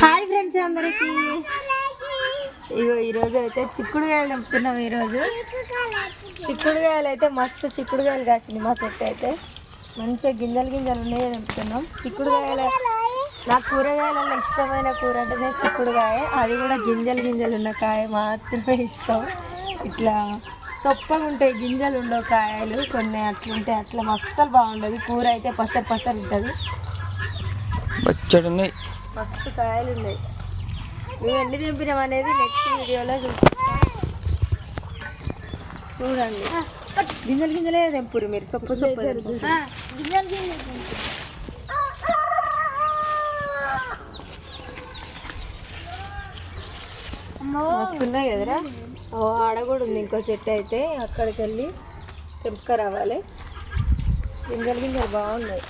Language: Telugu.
హాయ్ ఫ్రెండ్స్ అందరికి. ఇగో ఈరోజు అయితే చిక్కుడుకాయలు నింపుతున్నాం ఈరోజు. చిక్కుడుకాయలు అయితే మస్తు చిక్కుడుకాయలు కాసింది మా చెట్టు అయితే. మంచిగా గింజలు గింజలు ఉన్నాయో తెంపుతున్నాం చిక్కుడుకాయల నాకు కూరగాయలలో ఇష్టమైన కూర అంటేనే చిక్కుడుకాయ. అది కూడా గింజలు గింజలు ఉన్న కాయ మాత్రమే ఇష్టం. ఇట్లా చొప్పగా ఉంటాయి గింజలు ఉండవు కాయలు. కొన్ని అట్లుంటాయి అట్లా మస్తలు బాగుండదు. కూర అయితే పసరు పసరు ఉంటుంది. పచ్చడి ఉన్నాయి మస్తు కాయలు ఉన్నాయి. మేము ఎన్ని తెంపినాం అనేది నెక్స్ట్ వీడియోలో చూపిస్తాం చూడండి. గింజలు గింజలే తెంపురు మీరు సొప్పు సొప్పు ఉన్నాయి కదరా? ఓ ఆడ కూడా ఉంది ఇంకో చెట్టు అయితే. అక్కడికి వెళ్ళి తెంపుక రావాలి గింజలు గింజలు బాగున్నాయి